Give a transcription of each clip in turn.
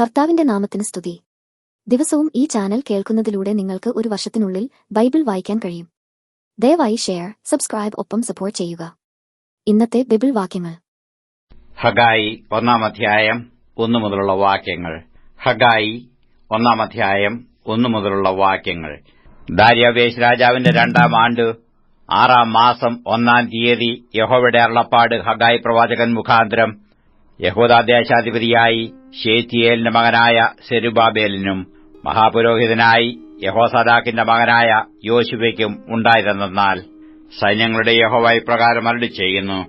കർത്താവിന്റെ നാമത്തിന് സ്തുതി. ദിവസവും ഈ ചാനൽ കേൾക്കുന്നതിലൂടെ നിങ്ങൾക്ക് ഒരു വർഷത്തിനുള്ളിൽ ബൈബിൾ വായിക്കാൻ കഴിയും. ദയവായി ഷെയർ സബ്സ്ക്രൈബ് ഒപ്പം സപ്പോർട്ട് ചെയ്യുക. ഇന്നത്തെ ബൈബിൾ വാക്യങ്ങൾ. ഹഗായി ഒന്നാം അധ്യായം ഒന്നു മുതലുള്ള വാക്യങ്ങൾ. ഹഗായി ഒന്നാം അധ്യായം ഒന്നു മുതലുള്ള വാക്യങ്ങൾ. ദാര്യാവേശ് രാജാവിന്റെ രണ്ടാം ആണ്ട് ആറാം മാസം ഒന്നാം തീയതി യഹോവയുടെ അരുളപ്പാട് ഹഗായി പ്രവാചകൻ മുഖാന്തരം യഹോദാദേശാധിപതിയായി ഷേത്തിയേലിന്റെ മകനായ സെരുബാബേലിനും മഹാപുരോഹിതനായി യഹോസദാക്കിന്റെ മകനായ യോശുവയ്ക്കും ഉണ്ടായിരുന്നാൽ സൈന്യങ്ങളുടെ യഹോവ ഇപ്രകാരം അരളി ചെയ്യുന്നു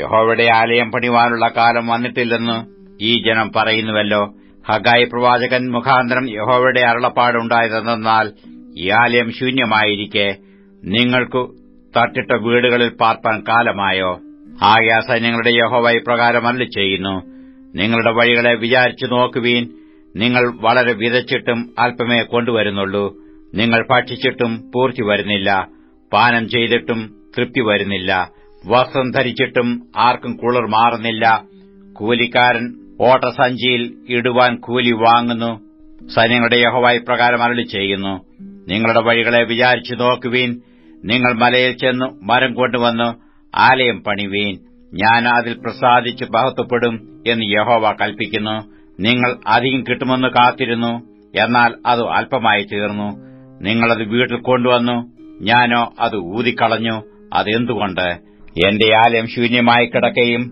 യഹോവയുടെ ആലയം പണിവാനുള്ള കാലം വന്നിട്ടില്ലെന്ന് ഈ ജനം പറയുന്നുവല്ലോ. ഹഗായി പ്രവാചകൻ മുഖാന്തരം യഹോവയുടെ അരുളപ്പാടുണ്ടായതെന്നാൽ ഈ ആലയം ശൂന്യമായിരിക്കെ. നിങ്ങൾക്കു തട്ടിട്ട വീടുകളിൽ പാർപ്പാൻ കാലമായോ? ആകെ നിങ്ങളുടെ യഹോവ ഇപ്രകാരം അരളി ചെയ്യുന്നു നിങ്ങളുടെ വഴികളെ വിചാരിച്ചു നോക്കുവീൻ നിങ്ങൾ വളരെ വിതച്ചിട്ടും അല്പമേ കൊണ്ടുവരുന്നുള്ളൂ. നിങ്ങൾ ഭക്ഷിച്ചിട്ടും പൂർത്തി വരുന്നില്ല. പാനം ചെയ്തിട്ടും തൃപ്തി വരുന്നില്ല. വസ്ത്രം ധരിച്ചിട്ടും ആർക്കും കുളിർ മാറുന്നില്ല. കൂലിക്കാരൻ ഓട്ടസഞ്ചിയിൽ ഇടുവാൻ കൂലി വാങ്ങുന്നു. സൈന്യങ്ങളുടെ യഹോവായി പ്രകാരം അരളി ചെയ്യുന്നു നിങ്ങളുടെ വഴികളെ വിചാരിച്ചു നോക്കുവീൻ നിങ്ങൾ മലയിൽ ചെന്നു മരം കൊണ്ടുവന്ന് ആലയം പണിവീൻ. ഞാൻ അതിൽ പ്രസാദിച്ച് ബഹത്വപ്പെടും എന്ന് യഹോവ കൽപ്പിക്കുന്നു. നിങ്ങൾ അധികം കിട്ടുമെന്ന് കാത്തിരുന്നു. എന്നാൽ അത് അല്പമായി തീർന്നു. നിങ്ങളത് വീട്ടിൽ കൊണ്ടുവന്നു. ഞാനോ അത് ഊതിക്കളഞ്ഞു. അതെന്തുകൊണ്ട്? എന്റെ ആലയം ശൂന്യമായി കിടക്കുകയും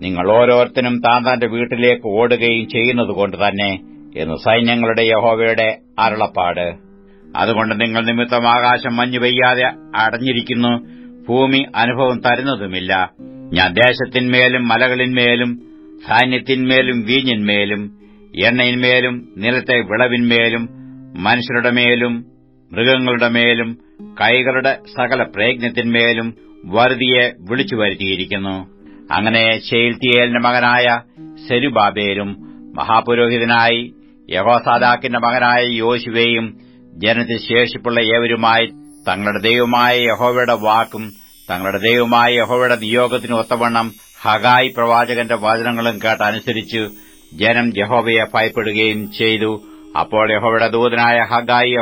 നിങ്ങൾ ഓരോരുത്തരും താൻ തന്റെ വീട്ടിലേക്ക് ഓടുകയും ചെയ്യുന്നതുകൊണ്ട് തന്നെ എന്ന് സൈന്യങ്ങളുടെ യഹോവയുടെ അരുളപ്പാട്. അതുകൊണ്ട് നിങ്ങൾ നിമിത്തം ആകാശം മഞ്ഞു പെയ്യാതെ അടഞ്ഞിരിക്കുന്നു. ഭൂമി അനുഭവം തരുന്നതുമില്ല. ഞാൻ ദേശത്തിന്മേലും മലകളിന്മേലും ധാന്യത്തിന്മേലും വീഞ്ഞിന്മേലും എണ്ണയിന്മേലും നിലത്തെ വിളവിന്മേലും മനുഷ്യരുടെ മേലും മൃഗങ്ങളുടെ മേലും കൈകളുടെ സകല പ്രയത്നത്തിന്മേലും വറുതിയെ വിളിച്ചു വരുത്തിയിരിക്കുന്നു. അങ്ങനെ ഷെയിൽത്തിയേലിന്റെ മകനായ സെരുബാബേലും മഹാപുരോഹിതനായി യഹോസാദാക്കിന്റെ മകനായ യോശുവയും ജനത്തിൽ ശേഷിപ്പുള്ള ഏവരുമായി തങ്ങളുടെ ദൈവമായ യഹോവയുടെ വാക്കും തങ്ങളുടെ ദൈവമായ യഹോവയുടെ നിയോഗത്തിന് ഒത്തവണ്ണം ഹഗായ് പ്രവാചകന്റെ വചനങ്ങളും കേട്ടനുസരിച്ച് ജനം യഹോവയെ ഭയപ്പെടുകയും ചെയ്തു. അപ്പോൾ യഹോവയുടെ ദൂതനായ ഹഗായി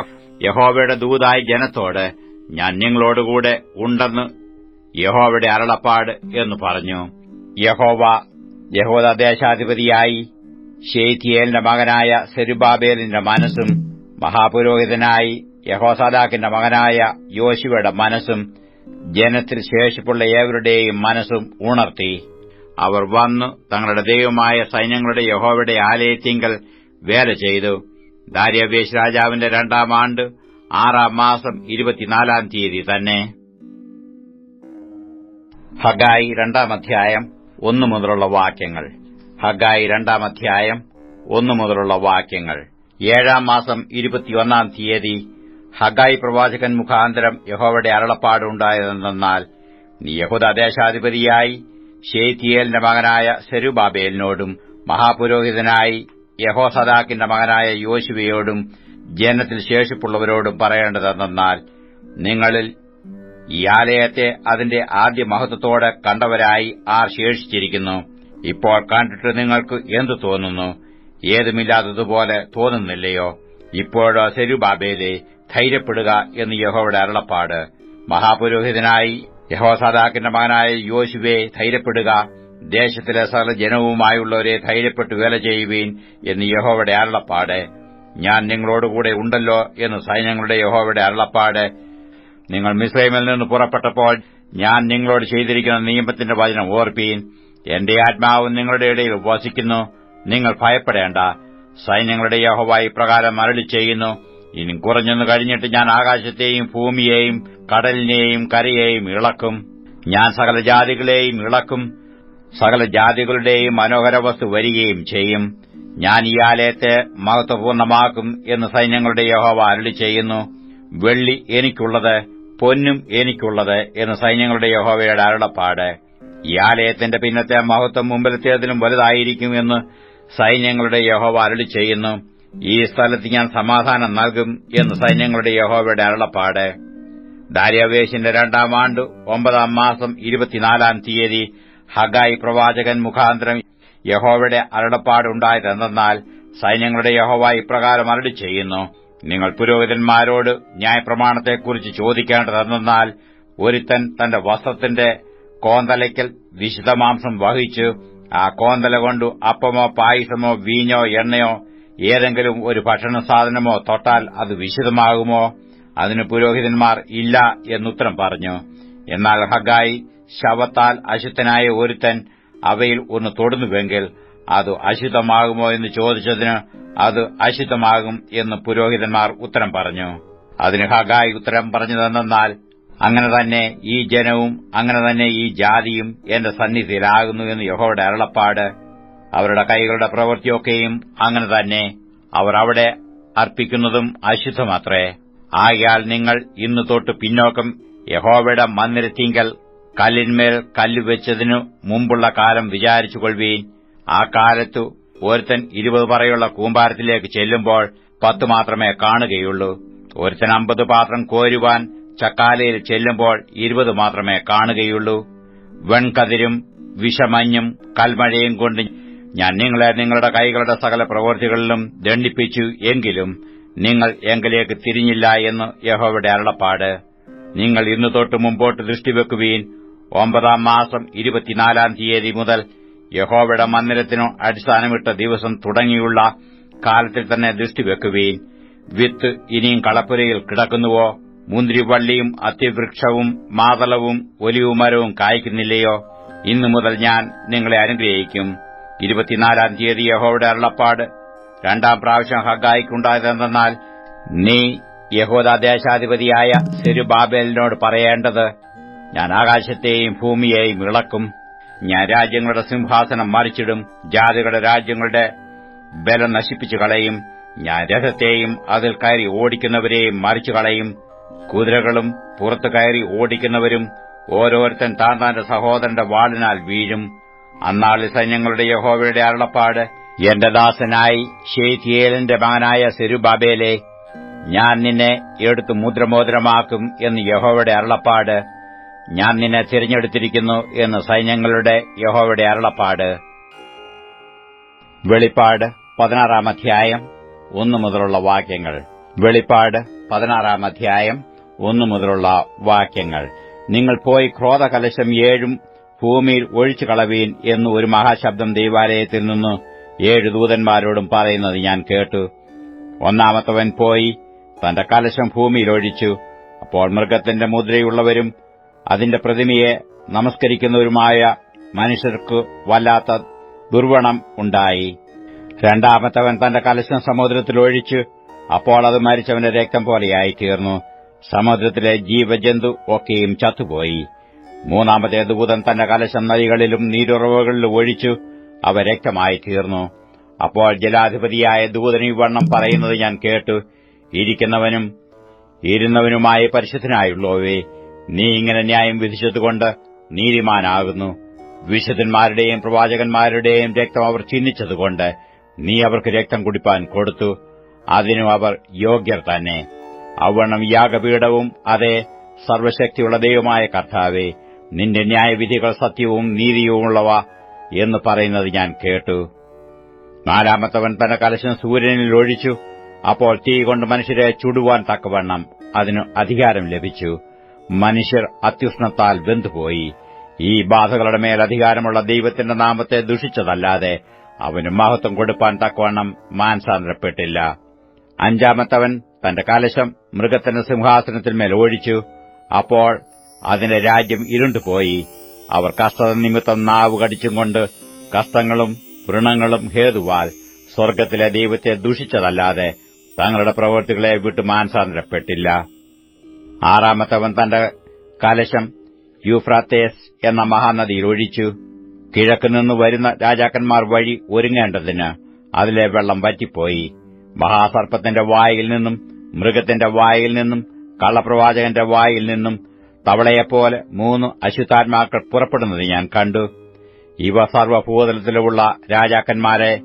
യഹോവയുടെ ദൂതായി ജനത്തോട് ഞാൻ നിങ്ങളോടുകൂടെ ഉണ്ടെന്ന് യഹോവയുടെ അരളപ്പാട് എന്ന് പറഞ്ഞു. യഹോവ യഹോദ ദേശാധിപതിയായി ഷെയ്ത്തിയേലിന്റെ മകനായ സെരുബാബേലിന്റെ മനസ്സും മഹാപുരോഹിതനായി യഹോസാദാക്കിന്റെ മകനായ യോശുവയുടെ മനസ്സും ജനത്തിൽ ശേഷിപ്പുള്ള ഏവരുടെയും മനസ്സും ഉണർത്തി. അവർ വന്നു തങ്ങളുടെ ദൈവമായ സൈന്യങ്ങളുടെ യഹോവയുടെ ആലയത്തിങ്കൽ വേല ചെയ്തു. ദാര്യവേശ് രാജാവിന്റെ രണ്ടാം ആണ്ട് ആറാം മാസം ഇരുപത്തിനാലാം തീയതി തന്നെ. ഹഗായി രണ്ടാം അധ്യായം ഒന്നു മുതലുള്ള വാക്യങ്ങൾ. ഹഗായി രണ്ടാം അധ്യായം ഒന്നു മുതലുള്ള വാക്യങ്ങൾ. ഏഴാം മാസം ഇരുപത്തിയൊന്നാം തീയതി ഹഗായി പ്രവാചകൻ മുഖാന്തരം യഹോവയുടെ അരുളപ്പാടുണ്ടായതെന്നാൽ നീ യഹുദ ദേശാധിപതിയായി ഷേത്തിയേലിന്റെ മകനായ സെരുബാബേലിനോടും മഹാപുരോഹിതനായി യഹോസദാക്കിന്റെ മകനായ യോശുവയോടും ജനത്തിൽ ശേഷിപ്പുള്ളവരോടും പറയേണ്ടതെന്നാൽ നിങ്ങളിൽ ഈ ആലയത്തെ അതിന്റെ ആദ്യ മഹത്വത്തോടെ കണ്ടവരായി ആർ ശേഷിച്ചിരിക്കുന്നു. ഇപ്പോൾ കണ്ടിട്ട് നിങ്ങൾക്ക് എന്തു തോന്നുന്നു? ഏതുമില്ലാത്തതുപോലെ തോന്നുന്നില്ലയോ? ഇപ്പോഴോ സെരുബാബേലെ ധൈര്യപ്പെടുക എന്ന് യഹോയുടെ അരുളപ്പാട്. മഹാപുരോഹിതനായി യഹോസാദാക്കിന്റെ മകനായ യോശുവെ ധൈര്യപ്പെടുക. ദേശത്തിലെ സകല ജനവുമായുള്ളവരെ ധൈര്യപ്പെട്ട് വേല ചെയ്യുവീൻ എന്ന് യഹോവയുടെ അരുളപ്പാട്. ഞാൻ നിങ്ങളോടുകൂടെ ഉണ്ടല്ലോ എന്ന് സൈന്യങ്ങളുടെ യഹോവയുടെ അരുളപ്പാട്. നിങ്ങൾ മിസ്ലൈമിൽ നിന്ന് പുറപ്പെട്ടപ്പോൾ ഞാൻ നിങ്ങളോട് ചെയ്തിരിക്കുന്ന നിയമത്തിന്റെ വചനം ഓർപ്പീൻ. എന്റെ ആത്മാവ് നിങ്ങളുടെ ഇടയിൽ വസിക്കുന്നു. നിങ്ങൾ ഭയപ്പെടേണ്ട. സൈന്യങ്ങളുടെ യഹോവായി പ്രകാരം മരളി ചെയ്യുന്നു ഇനി കുറഞ്ഞെന്ന് കഴിഞ്ഞിട്ട് ഞാൻ ആകാശത്തെയും ഭൂമിയെയും കടലിനെയും കരയെയും ഇളക്കും. ഞാൻ സകല ജാതികളെയും ഇളക്കും. സകല ജാതികളുടെയും മനോഹര വസ്തു വരികയും ചെയ്യും. ഞാൻ ഈ ആലയത്തെ മഹത്വപൂർണമാക്കും എന്ന് സൈന്യങ്ങളുടെ യഹോവ അരളി ചെയ്യുന്നു. വെള്ളി എനിക്കുള്ളത് പൊന്നും എനിക്കുള്ളത് എന്ന് സൈന്യങ്ങളുടെ യഹോവയുടെ അരുളപ്പാട്. ഈ ആലയത്തിന്റെ പിന്നത്തെ മഹത്വം മുമ്പിലത്തേതിലും വലുതായിരിക്കും എന്ന് സൈന്യങ്ങളുടെ യഹോവ അരളി ചെയ്യുന്നു. ഈ സ്ഥലത്ത് ഞാൻ സമാധാനം നൽകും എന്ന് സൈന്യങ്ങളുടെ യഹോവയുടെ അരുളപ്പാട്. ദാര്യാവേശിന്റെ രണ്ടാം ആണ്ട് ഒമ്പതാം മാസം ഇരുപത്തിനാലാം തീയതി ഹഗായി പ്രവാചകൻ മുഖാന്തരം യഹോവയുടെ അരുളപ്പാടുണ്ടായതെന്നാൽ സൈന്യങ്ങളുടെ യഹോവ ഇപ്രകാരം അരടി ചെയ്യുന്നു. നിങ്ങൾ പുരോഹിതന്മാരോട് ന്യായപ്രമാണത്തെക്കുറിച്ച് ചോദിക്കേണ്ടതെന്നാൽ ഒരുത്തൻ തന്റെ വസ്ത്രത്തിന്റെ കോന്തലയ്ക്കൽ വിശുദ്ധമാംസം വഹിച്ച് ആ കോന്തല കൊണ്ടു അപ്പമോ പായസമോ വീഞ്ഞോ എണ്ണയോ ഏതെങ്കിലും ഒരു ഭക്ഷണ സാധനമോ തൊട്ടാൽ അത് വിശുദ്ധമാകുമോ അതിന് പുരോഹിതന്മാർ ഇല്ല എന്നുത്തരം പറഞ്ഞു. എന്നാൽ ഹഗായി ശവത്താൽ അശുദ്ധനായ ഒരുത്തൻ അവയിൽ ഒന്ന് തൊടുന്നുവെങ്കിൽ അത് അശുദ്ധമാകുമോ എന്ന് ചോദിച്ചതിന് അത് അശുദ്ധമാകും എന്ന് പുരോഹിതന്മാർ ഉത്തരം പറഞ്ഞു. അതിന് ഹഗായി ഉത്തരം പറഞ്ഞതെന്നാൽ അങ്ങനെ തന്നെ ഈ ജനവും അങ്ങനെ തന്നെ ഈ ജാതിയും എന്റെ സന്നിധിയിലാകുന്നു എന്ന് യഹോയുടെ അരുളപ്പാട് അവരുടെ കൈകളുടെ പ്രവൃത്തിയൊക്കെയും അങ്ങനെ തന്നെ അവർ അവിടെ അർപ്പിക്കുന്നതും അശുദ്ധമാത്രേ. ആകയാൽ നിങ്ങൾ ഇന്നു തൊട്ട് പിന്നോക്കം യഹോവയുടെ മന്ദിരത്തിങ്കൽ കല്ലിന്മേൽ കല്ലുവെച്ചതിനു മുമ്പുള്ള കാലം വിചാരിച്ചുകൊള്ളുവീൻ. ആ കാലത്തു ഒരുത്തൻ ഇരുപത് പറയുള്ള കൂമ്പാരത്തിലേക്ക് ചെല്ലുമ്പോൾ പത്ത് മാത്രമേ കാണുകയുള്ളൂ. ഒരുത്തൻ അമ്പത് പാത്രം കോരുവാൻ ചക്കാലയിൽ ചെല്ലുമ്പോൾ ഇരുപത് മാത്രമേ കാണുകയുള്ളൂ. വെൺകതിരും വിഷമഞ്ഞും കൽമഴയും കൊണ്ട് ഞാൻ നിങ്ങളെ നിങ്ങളുടെ കൈകളുടെ സകല പ്രവൃത്തികളിലും ദണ്ഡിപ്പിച്ചു എങ്കിലും നിങ്ങൾ എങ്കിലേക്ക് തിരിഞ്ഞില്ല എന്ന് യഹോവയുടെ അരുളപ്പാട്. നിങ്ങൾ ഇന്നു തൊട്ട് മുമ്പോട്ട് ദൃഷ്ടിവെക്കുവീൻ. ഒമ്പതാം മാസം ഇരുപത്തിനാലാം തീയതി മുതൽ യഹോവയുടെ മന്ദിരത്തിനു അടിസ്ഥാനമിട്ട ദിവസം തുടങ്ങിയുള്ള കാലത്തിൽ തന്നെ ദൃഷ്ടിവെക്കുവീൻ. വിത്ത് ഇനിയും കളപ്പുരയിൽ കിടക്കുന്നുവോ? മുന്തിരിവള്ളിയും അത്യവൃക്ഷവും മാതളവും ഒലിവുമരവും കായ്ക്കുന്നില്ലയോ? ഇന്നു മുതൽ ഞാൻ നിങ്ങളെ അനുഗ്രഹിക്കും. ഇരുപത്തിനാലാം തീയതി യഹോയുടെ അരുളപ്പാട്. രണ്ടാം പ്രാവശ്യം ഹഗായിക്കുണ്ടായതെന്നാൽ നീ യഹോദ ദേശാധിപതിയായ സെരുബാബേലിനോട് പറയേണ്ടത് ഞാൻ ആകാശത്തെയും ഭൂമിയെയും ഇളക്കും ഞാൻ രാജ്യങ്ങളുടെ സിംഹാസനം മറിച്ചിടും ജാതികളുടെ രാജ്യങ്ങളുടെ ബലം നശിപ്പിച്ചു കളയും ഞാൻ രഥത്തെയും അതിൽ കയറി ഓടിക്കുന്നവരെയും മറിച്ചു കളയും കുതിരകളും പുറത്തു കയറി ഓടിക്കുന്നവരും ഓരോരുത്തൻ താൻ തന്റെ സഹോദരന്റെ വാളിനാൽ വീഴും. അന്നാളിൽ സൈന്യങ്ങളുടെ യഹോവയുടെ അരുളപ്പാട് എന്റെ ദാസനായി ഷേത്തിയേലിന്റെ മകനായ സെരുബാബേലെ ഞാൻ നിന്നെ എടുത്ത് മുദ്രമോദ്രമാക്കും എന്ന് യഹോവയുടെ അരുളപ്പാട് ഞാൻ നിന്നെ തിരഞ്ഞെടുത്തിരിക്കുന്നു എന്ന് സൈന്യങ്ങളുടെ യഹോവയുടെ അരുളപ്പാട്. വെളിപ്പാട് പതിനാറാം അധ്യായം ഒന്നു മുതലുള്ള വാക്യങ്ങൾ. വെളിപ്പാട് പതിനാറാം അധ്യായം ഒന്നു മുതലുള്ള വാക്യങ്ങൾ. നിങ്ങൾ പോയി ക്രോധകലശം ഏഴും ഭൂമിയിൽ ഒഴിച്ചു കളവീൻ എന്ന് ഒരു മഹാശബ്ദം ദൈവാലയത്തിൽ നിന്ന് ഏഴ് ദൂതന്മാരോടും പറയുന്നത് ഞാൻ കേട്ടു. ഒന്നാമത്തവൻ പോയി തന്റെ കലശം ഭൂമിയിൽ ഒഴിച്ചു. അപ്പോൾ മൃഗത്തിന്റെ മുദ്രയുള്ളവരും അതിന്റെ പ്രതിമയെ നമസ്കരിക്കുന്നവരുമായ മനുഷ്യർക്ക് വല്ലാത്ത ദുർവണം ഉണ്ടായി. രണ്ടാമത്തവൻ തന്റെ കലശം സമുദ്രത്തിൽ ഒഴിച്ചു അപ്പോൾ അത് മരിച്ചവന്റെ രക്തം പോലെയായി തീർന്നു. സമുദ്രത്തിലെ ജീവജന്തു ഒക്കെയും ചത്തുപോയി. മൂന്നാമത്തെ ദൂതൻ തന്റെ കലശം നദികളിലും നീരുറവുകളിലും ഒഴിച്ചു അവ രക്തമായി തീർന്നു. അപ്പോൾ ജലാധിപതിയായ ദൂതൻ വണ്ണം പറയുന്നത് ഞാൻ കേട്ടു. ഇരിക്കുന്നവനും ഇരുന്നവനുമായ പരിശുദ്ധനായുള്ളവേ നീ ഇങ്ങനെ ന്യായം വിധിച്ചതുകൊണ്ട് നീതിമാനാകുന്നു. വിശുദ്ധന്മാരുടെയും പ്രവാചകന്മാരുടെയും രക്തം അവർ ചിഹ്നിച്ചതുകൊണ്ട് നീ അവർക്ക് രക്തം കുടിപ്പാൻ കൊടുത്തു. അതിനും അവർ യോഗ്യർ തന്നെ. അവണ്ണം യാഗപീഠവും അതേ സർവശക്തിയുള്ള ദൈവമായ കർത്താവേ നിന്റെ ന്യായവിധികൾ സത്യവും നീതിയുമുള്ളവ എന്ന് പറയുന്നത് ഞാൻ കേട്ടു. നാലാമത്തവൻ തന്റെ കലശം സൂര്യനിൽ ഒഴിച്ചു. അപ്പോൾ തീ കൊണ്ട് മനുഷ്യരെ ചുടുവാൻ തക്കവണ്ണം അതിന് അധികാരം ലഭിച്ചു. മനുഷ്യർ അത്യുഷ്ണത്താൽ വെന്തുപോയി. ഈ ബാധകളുടെ മേൽ അധികാരമുള്ള ദൈവത്തിന്റെ നാമത്തെ ദുഷിച്ചതല്ലാതെ അവന് മഹത്വം കൊടുപ്പാൻ തക്കവണ്ണം മാനസാന്തരപ്പെട്ടില്ല. അഞ്ചാമത്തവൻ തന്റെ കലശം മൃഗത്തിന്റെ സിംഹാസനത്തിന്മേൽ ഒഴിച്ചു. അപ്പോൾ അതിന്റെ രാജ്യം ഇരുണ്ടുപോയി. അവർ കഷ്ടത നിമിത്തം നാവ് കടിച്ചും കൊണ്ട് കഷ്ടങ്ങളും വൃണങ്ങളും ഹേതുവാൽ സ്വർഗത്തിലെ ദൈവത്തെ ദുഷിച്ചതല്ലാതെ തങ്ങളുടെ പ്രവൃത്തികളെ വിട്ട് മാനസാന്തരപ്പെട്ടില്ല. ആറാമത്തവൻ തന്റെ കലശം യൂഫ്രാത്തേസ് എന്ന മഹാനദിയിൽ ഒഴിച്ചു. കിഴക്കുനിന്ന് വരുന്ന രാജാക്കന്മാർ വഴി ഒരുങ്ങേണ്ടതിന് അതിലെ വെള്ളം വറ്റിപ്പോയി. മഹാസർപ്പത്തിന്റെ വായിൽ നിന്നും മൃഗത്തിന്റെ വായിൽ നിന്നും കള്ളപ്രവാചകന്റെ വായിൽ നിന്നും തവളയെപ്പോലെ മൂന്ന് അശുദ്ധാത്മാക്കൾ പുറപ്പെടുന്നത് ഞാൻ കണ്ടു. ഇവ സർവഭൂതലത്തിലുമുള്ള രാജാക്കന്മാരെ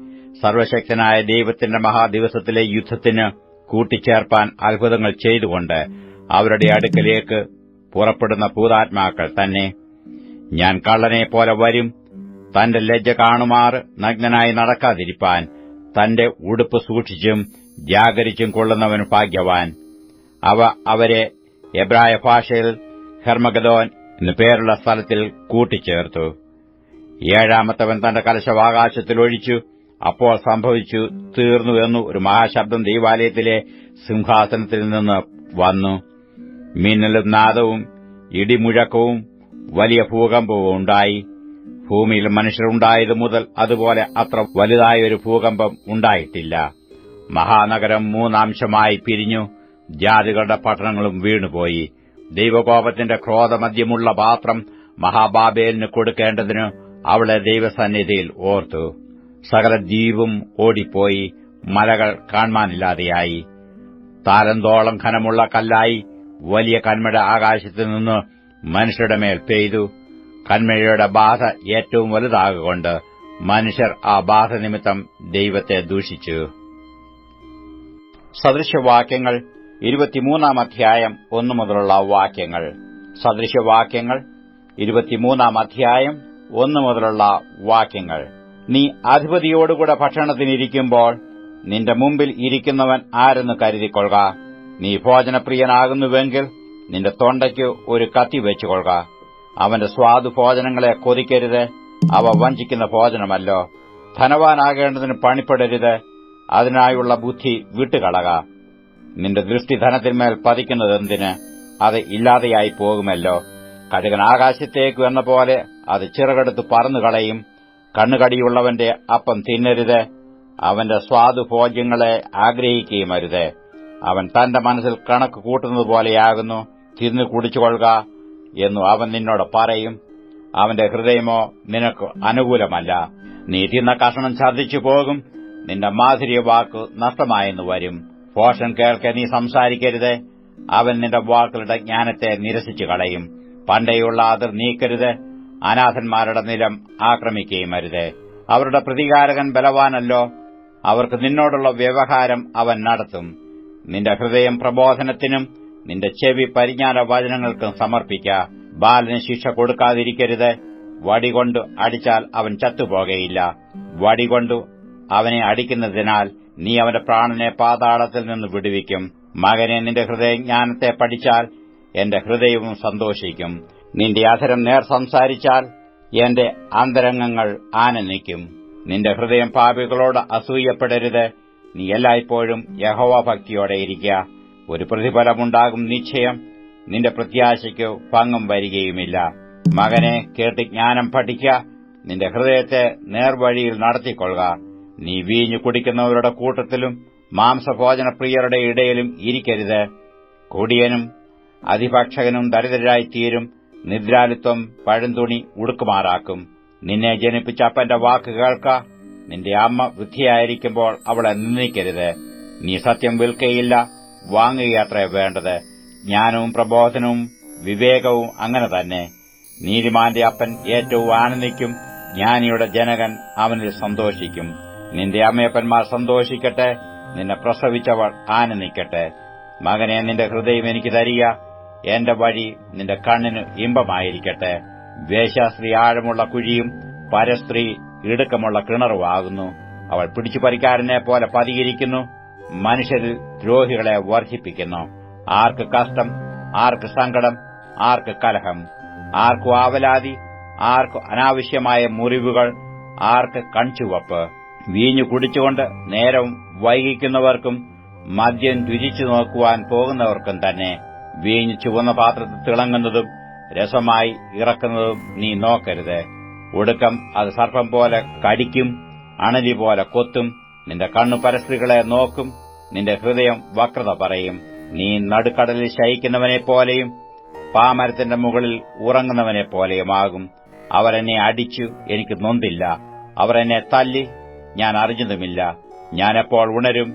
സർവശക്തനായ ദൈവത്തിന്റെ മഹാദിവസത്തിലെ യുദ്ധത്തിന് കൂട്ടിച്ചേർപ്പാൻ അത്ഭുതങ്ങൾ ചെയ്തുകൊണ്ട് അവരുടെ അടുക്കലേക്ക് പുറപ്പെടുന്ന ഭൂതാത്മാക്കൾ തന്നെ. ഞാൻ കള്ളനെ പോലെ വരും. തന്റെ ലജ്ജ കാണുമാർ നഗ്നനായി നടക്കാതിരിപ്പാൻ തന്റെ ഉടുപ്പ് സൂക്ഷിച്ചും ജാഗരിച്ചും കൊള്ളുന്നവൻ ഭാഗ്യവാൻ. അവ അവരെ എബ്രായ ഭാഷയിൽ ഹെർമഗദോൻ എന്നു പേരുള്ള സ്ഥലത്തിൽ കൂട്ടിച്ചേർത്തു. ഏഴാമത്തവൻ തന്റെ കലശം ആകാശത്തിൽ ഒഴിച്ചു അപ്പോൾ സംഭവിച്ചു തീർന്നു എന്നു ഒരു മഹാശബ്ദം ദൈവാലയത്തിലെ സിംഹാസനത്തിൽ നിന്ന് വന്നു. മിന്നലും നാദവും ഇടിമുഴക്കവും വലിയ ഭൂകമ്പവും ഉണ്ടായി. ഭൂമിയിൽ മനുഷ്യരുണ്ടായതു മുതൽ അതുപോലെ അത്ര വലുതായ ഒരു ഭൂകമ്പം ഉണ്ടായിട്ടില്ല. മഹാനഗരം മൂന്നാംശമായി പിരിഞ്ഞു. ജാതികളുടെ പട്ടണങ്ങളും വീണുപോയി. ദൈവകോപത്തിന്റെ ക്രോധമദ്യമുള്ള പാത്രം മഹാബാബേലിന് കൊടുക്കേണ്ടതിന് അവളെ ദൈവസന്നിധിയിൽ ഓർത്തു. സകല ദ്വീപും ഓടിപ്പോയി മലകൾ കാണാനില്ലാതെയായി താരന്തോളം ഖനമുള്ള കല്ലായി വലിയ കന്മഴ ആകാശത്തു നിന്ന് മനുഷ്യരുടെ മേൽ പെയ്തു. കന്മഴയുടെ ബാധ ഏറ്റവും വലുതാകൊണ്ട് മനുഷ്യർ ആ ബാധ നിമിത്തം ദൈവത്തെ ദൂഷിച്ചു. സദൃശവാക്യങ്ങൾ ഇരുപത്തിമൂന്നാം അധ്യായം ഒന്നു മുതലുള്ള വാക്യങ്ങൾ. സദൃശവാക്യങ്ങൾ. ഇരുപത്തിമൂന്നാം അധ്യായം ഒന്നു മുതലുള്ള വാക്യങ്ങൾ. നീ അധിപതിയോടുകൂടെ ഭക്ഷണത്തിനിരിക്കുമ്പോൾ നിന്റെ മുമ്പിൽ ഇരിക്കുന്നവൻ ആരെന്ന് കരുതിക്കൊള്ളുക. നീ ഭോജനപ്രിയനാകുന്നുവെങ്കിൽ നിന്റെ തൊണ്ടയ്ക്ക് ഒരു കത്തി വെച്ചുകൊള്ളുക. അവന്റെ സ്വാദു ഭോജനങ്ങളെ കൊതിക്കരുത്. അവ വഞ്ചിക്കുന്ന ഭോജനമല്ലോ. ധനവാനാകേണ്ടതിന് പണിപ്പെടരുത്. അതിനായുള്ള ബുദ്ധി വിട്ടുകളക. നിന്റെ ദൃഷ്ടി ധനത്തിന്മേൽ പതിക്കുന്നതെന്തിന് അത് ഇല്ലാതെയായി പോകുമല്ലോ. കഴുകൻ ആകാശത്തേക്ക് എന്ന പോലെ അത് ചിറകെടുത്ത് പറന്നുകളയും. കണ്ണുകടിയുള്ളവന്റെ അപ്പം തിന്നരുത്. അവന്റെ സ്വാദുഭോജ്യങ്ങളെ ആഗ്രഹിക്കുകയും അരുത്. അവൻ തന്റെ മനസ്സിൽ കണക്ക് കൂട്ടുന്നത് പോലെയാകുന്നു. തിന്നു കുടിച്ചുകൊള്ളുക എന്നു അവൻ നിന്നോട് പറയും. അവന്റെ ഹൃദയമോ നിനക്ക് അനുകൂലമല്ല. നീ തിന്ന കഷണം ഛർദ്ദിച്ചു പോകും. നിന്റെ മാധുര്യ വാക്ക് നഷ്ടമായെന്ന് വരും. പോഷൻ കേൾക്കെ നീ സംസാരിക്കരുത്. അവൻ നിന്റെ വാക്കുകളുടെ ജ്ഞാനത്തെ നിരസിച്ചു കളയും. പണ്ടേയുള്ള അതിർ നീക്കരുത്. അനാഥന്മാരുടെ നിലം ആക്രമിക്കുകയും അരുത്. അവരുടെ പ്രതികാരകൻ ബലവാനല്ലോ. അവർക്ക് നിന്നോടുള്ള വ്യവഹാരം അവൻ നടത്തും. നിന്റെ ഹൃദയം പ്രബോധനത്തിനും നിന്റെ ചെവി പരിജ്ഞാന വചനങ്ങൾക്കും സമർപ്പിക്ക. ബാലന് ശിക്ഷ കൊടുക്കാതിരിക്കരുത്. വടികൊണ്ട് അടിച്ചാൽ അവൻ ചത്തുപോകയില്ല. വടികൊണ്ടു അവനെ അടിക്കുന്നതിനാൽ നീ അവന്റെ പ്രാണനെ പാതാളത്തിൽ നിന്ന് വിടുവിക്കും. മകനെ നിന്റെ ഹൃദയജ്ഞാനത്തെ പഠിച്ചാൽ എന്റെ ഹൃദയവും സന്തോഷിക്കും. നിന്റെ അധരം നേർ സംസാരിച്ചാൽ എന്റെ അന്തരംഗങ്ങൾ ആനന്ദിക്കും നിന്റെ ഹൃദയം പാപികളോട് അസൂയപ്പെടരുത്. നീ എല്ലായ്പ്പോഴും യഹോവ ഭക്തിയോടെ ഇരിക്കുക. ഒരു പ്രതിഫലമുണ്ടാകും നിശ്ചയം. നിന്റെ പ്രത്യാശയ്ക്ക് ഭംഗം വരികയുമില്ല. മകനെ കേട്ട് ജ്ഞാനം പഠിക്ക നിന്റെ ഹൃദയത്തെ നേർവഴിയിൽ നടത്തിക്കൊള്ളുക. നീ വീഞ്ഞു കുടിക്കുന്നവരുടെ കൂട്ടത്തിലും മാംസഭോജനപ്രിയരുടെ ഇടയിലും ഇരിക്കരുത്. കൊടിയനും അതിഭക്ഷകനും ദരിദ്രരായിത്തീരും നിദ്രാലിത്വം പഴന്തുണി ഉടുക്കുമാറാക്കും. നിന്നെ ജനിപ്പിച്ച അപ്പന്റെ വാക്ക് കേൾക്ക. നിന്റെ അമ്മ വൃദ്ധിയായിരിക്കുമ്പോൾ അവളെ നിന്ദിക്കരുത്. നീ സത്യം വിൽക്കയില്ല വാങ്ങുകയത്രേ വേണ്ടത്. ജ്ഞാനവും പ്രബോധനവും വിവേകവും അങ്ങനെ തന്നെ. നീതിമാന്റെ അപ്പൻ ഏറ്റവും ആനന്ദിക്കും ജ്ഞാനിയുടെ ജനകൻ അവനിൽ സന്തോഷിക്കും. നിന്റെ അമ്മയപ്പന്മാർ സന്തോഷിക്കട്ടെ. നിന്നെ പ്രസവിച്ചവൾ ആനന്ദിക്കട്ടെ. മകനെ നിന്റെ ഹൃദയം എനിക്ക് തരിക. എന്റെ വഴി നിന്റെ കണ്ണിന് ഇമ്പമായിരിക്കട്ടെ. വേശ്യാസ്ത്രീ ആഴമുള്ള കുഴിയും പരസ്ത്രീ ഇടുക്കമുള്ള കിണറുമാകുന്നു അവൾ പിടിച്ചു പറിക്കാരനെ പോലെ പതിയിരിക്കുന്നു. മനുഷ്യരിൽ ദ്രോഹികളെ വർദ്ധിപ്പിക്കുന്നു ആർക്ക് കഷ്ടം ആർക്ക് സങ്കടം ആർക്ക് കലഹം. ആർക്കു ആവലാതി ആർക്കു അനാവശ്യമായ മുറിവുകൾ ആർക്ക് കൺചുവപ്പ്. വീഞ്ഞു കുടിച്ചുകൊണ്ട് നേരം വൈകിക്കുന്നവർക്കും മദ്യം രുചിച്ചു നോക്കുവാൻ പോകുന്നവർക്കും തന്നെ വീഞ്ഞു ചുവന്ന പാത്രത്തിൽ തിളങ്ങുന്നതും രസമായി ഇറക്കുന്നതും നീ നോക്കരുത്. ഒടുക്കം അത് സർപ്പം പോലെ കടിക്കും അണലി പോലെ കൊത്തും. നിന്റെ കണ്ണു പരസ്ത്രീകളെ നോക്കും നിന്റെ ഹൃദയം വക്രത പറയും. നീ നടുക്കടലിൽ ശയിക്കുന്നവനെ പോലെയും പാമരത്തിന്റെ മുകളിൽ ഉറങ്ങുന്നവനെ പോലെയുമാകും. അവരെന്നെ അടിച്ചു എനിക്ക് നൊന്തില്ല. അവരെന്നെ തല്ലി ഞാൻ അറിഞ്ഞതുമില്ല. ഞാനപ്പോൾ ഉണരും.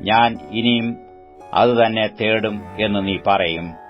ഞാൻ ഇനിയും അതുതന്നെ തേടും എന്ന് നീ പറയും.